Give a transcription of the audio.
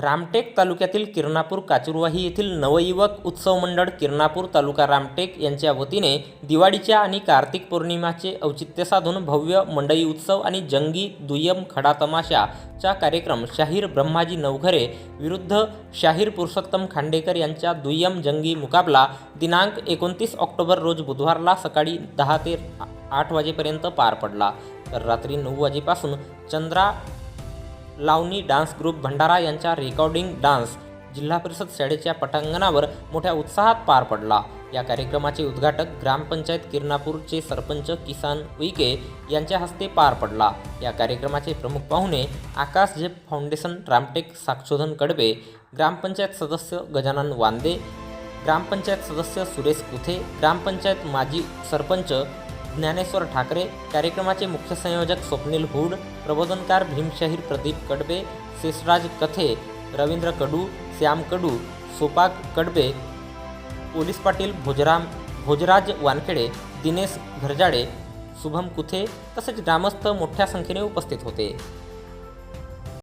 रामटेक तालुक्यातील किरणापूर काचुरवाही येथील नवयुवक उत्सव मंडळ किरणापूर तालुका रामटेक यांच्या वतीने दिवाळीच्या आणि कार्तिक पौर्णिमाचे औचित्य साधून भव्य मंडई उत्सव आणि जंगी दुय्यम खडा तमाशाचा कार्यक्रम शाहीर ब्रह्माजी नवघरे विरुद्ध शाहीर पुरुषोत्तम खांडेकर यांच्या दुय्यम जंगी मुकाबला दिनांक एकोणतीस ऑक्टोबर रोज बुधवारला सकाळी दहा ते आठ वाजेपर्यंत पार पडला. तर रात्री नऊ वाजेपासून चंद्रा लावणी डान्स ग्रुप भंडारा यांच्या रेकॉर्डिंग डान्स जिल्हा परिषद शाळेच्या पटांगणावर मोठ्या उत्साहात पार पडला. या कार्यक्रमाचे उद्घाटक ग्रामपंचायत किरणापूरचे सरपंच किसान उईके यांच्या हस्ते पार पडला. या कार्यक्रमाचे प्रमुख पाहुणे आकाश झेप फाउंडेशन रामटेक साक्षोधन कडबे ग्रामपंचायत सदस्य गजानन वांदे ग्रामपंचायत सदस्य सुरेश कुथे ग्रामपंचायत माजी सरपंच ज्ञानेश्वर ठाकरे कार्यक्रमाचे मुख्य संयोजक स्वप्नील हुड प्रबोधनकार भीमशाहीर प्रदीप कडबे शेषराज कथे रवींद्र कडू श्याम कडू सोपाक कडबे पोलीस पाटील भोजराम भोजराज वानखेडे दिनेश घरजाडे शुभम कुथे तसेच ग्रामस्थ मोठ्या संख्येने उपस्थित होते.